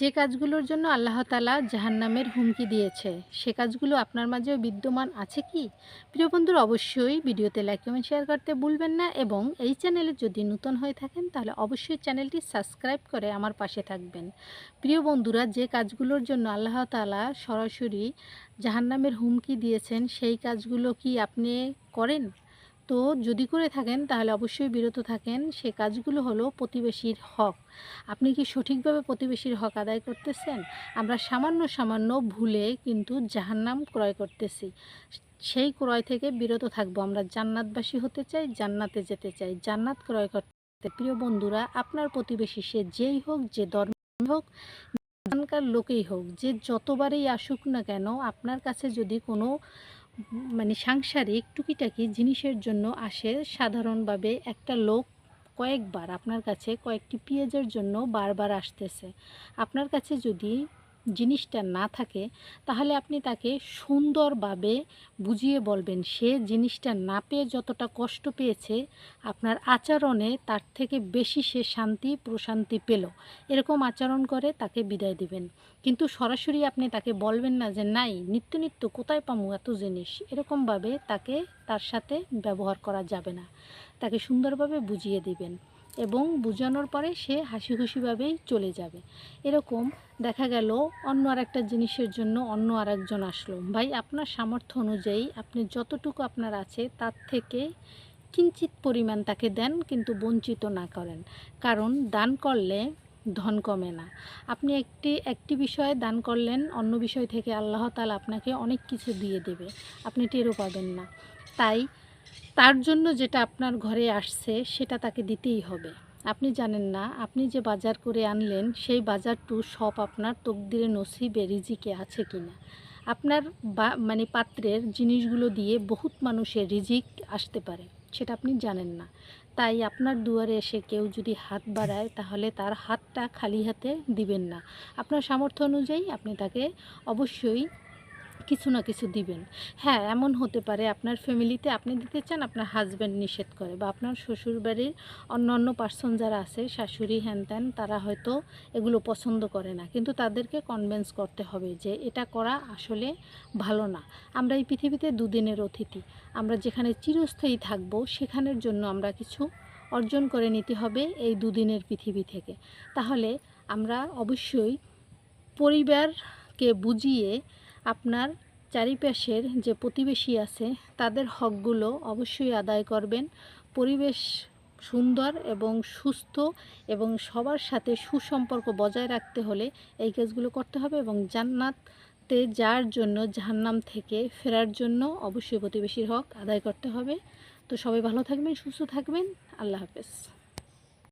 যে কাজগুলোর জন্য আল্লাহ তালা জাহান্নামের হুমকি দিয়েছে, সে কাজগুলো আপনার মাঝেও বিদ্যমান আছে কি? প্রিয় বন্ধুরা, অবশ্যই ভিডিওতে লাইক কমেন্ট শেয়ার করতে ভুলবেন না এবং এই চ্যানেলে যদি নতুন হয়ে থাকেন, তাহলে অবশ্যই চ্যানেলটি সাবস্ক্রাইব করে আমার পাশে থাকবেন। প্রিয় বন্ধুরা, যে কাজগুলোর জন্য আল্লাহ তালা সরাসরি জাহান্নামের হুমকি দিয়েছেন, সেই কাজগুলো কি আপনি করেন? তো যদি করে থাকেন, তাহলে অবশ্যই বিরত থাকেন। সে কাজগুলো হলো প্রতিবেশীর হক। আপনি কি সঠিকভাবে প্রতিবেশীর হক আদায় করতেছেন? আমরা সামান্য সামান্য ভুলে কিন্তু জাহান্নাম ক্রয় করতেছি। সেই ক্রয় থেকে বিরত থাকব। আমরা জান্নাতবাসী হতে চাই, জান্নাতে যেতে চাই। জান্নাত ক্রয় করতে প্রিয় বন্ধুরা, আপনার প্রতিবেশী সে যেই হোক, যে ধর্ম হোক লোকেই হোক, যে যতবারই আসুক না কেন, আপনার কাছে যদি কোনো মানে সাংসারিক টুকিটাকি জিনিসের জন্য আসে সাধারণভাবে একটা লোক কয়েকবার, আপনার কাছে কয়েকটি পেঁয়াজের জন্য বারবার আসতেছে। আপনার কাছে যদি জিনিসটা না থাকে, তাহলে আপনি তাকে সুন্দরভাবে বুঝিয়ে বলবেন, সে জিনিসটা না পেয়ে যতটা কষ্ট পেয়েছে, আপনার আচরণে তার থেকে বেশি সে শান্তি, প্রশান্তি পেল। এরকম আচরণ করে তাকে বিদায় দিবেন। কিন্তু সরাসরি আপনি তাকে বলবেন না যে, নাই নিত্য নিত্য কোথায় পামু এত জিনিস? এরকমভাবে তাকে, তার সাথে ব্যবহার করা যাবে না। তাকে সুন্দরভাবে বুঝিয়ে দিবেন। এবং বোঝানোর পরে সে হাসি খুশিভাবেই চলে যাবে। এরকম দেখা গেল অন্য আর একটা জিনিসের জন্য অন্য আর একজন আসলো। ভাই, আপনার সামর্থ্য অনুযায়ী আপনি যতটুকু আপনার আছে তার থেকে কিঞ্চিত পরিমাণ তাকে দেন কিন্তু বঞ্চিত না করেন। কারণ দান করলে ধন কমে না। আপনি একটি একটি বিষয়ে দান করলেন, অন্য বিষয় থেকে আল্লাহ তালা আপনাকে অনেক কিছু দিয়ে দেবে। আপনি টেরও পাবেন না। তাই তার জন্য যেটা আপনার ঘরে আসছে, সেটা তাকে দিতেই হবে। আপনি জানেন না, আপনি যে বাজার করে আনলেন, সেই বাজারটু সব আপনার তকদিরে নসিবে, রিজিকে আছে কি না আপনার বা মানে পাত্রের জিনিসগুলো দিয়ে বহুত মানুষের রিজিক আসতে পারে, সেটা আপনি জানেন না। তাই আপনার দুয়ারে এসে কেউ যদি হাত বাড়ায়, তাহলে তার হাতটা খালি হাতে দিবেন না। আপনার সামর্থ্য অনুযায়ী আপনি তাকে অবশ্যই কিছু না কিছু দিবেন। হ্যাঁ এমন হতে পারে আপনার ফ্যামিলিতে আপনি দিতে চান, আপনার হাজব্যান্ড নিষেধ করে বা আপনার শ্বশুর বাড়ির অন্য অন্য পার্সন যারা আছে, শাশুড়ি হ্যান ত্যান তারা হয়তো এগুলো পছন্দ করে না। কিন্তু তাদেরকে কনভেন্স করতে হবে যে এটা করা আসলে ভালো না। আমরা এই পৃথিবীতে দুদিনের অতিথি। আমরা যেখানে চিরস্থায়ী থাকব, সেখানের জন্য আমরা কিছু অর্জন করে নিতে হবে এই দুদিনের পৃথিবী থেকে। তাহলে আমরা অবশ্যই পরিবারকে বুঝিয়ে আপনার চারিপাশের যে প্রতিবেশী আছে, তাদের হকগুলো অবশ্যই আদায় করবেন। পরিবেশ সুন্দর এবং সুস্থ এবং সবার সাথে সুসম্পর্ক বজায় রাখতে হলে এই কাজগুলো করতে হবে এবং জান্নাতে যার জন্য, জাহান্নাম থেকে ফেরার জন্য অবশ্যই প্রতিবেশীর হক আদায় করতে হবে। তো সবাই ভালো থাকবেন, সুস্থ থাকবেন। আল্লাহ হাফেজ।